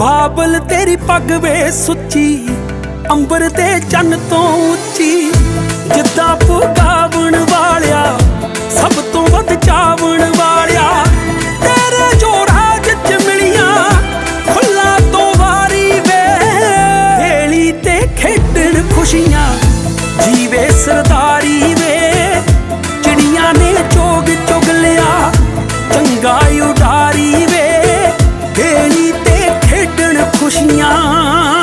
ਬਾਬਲ ਤੇਰੀ ਪੱਗ ਵੇ ਸੁੱਚੀ ਅੰਬਰ ਤੇ ਚੰਨ ਤੋਂ ਉੱਚੀ ਜਿੱਦਾਂ ਪੁਗਾਵਣ 呀。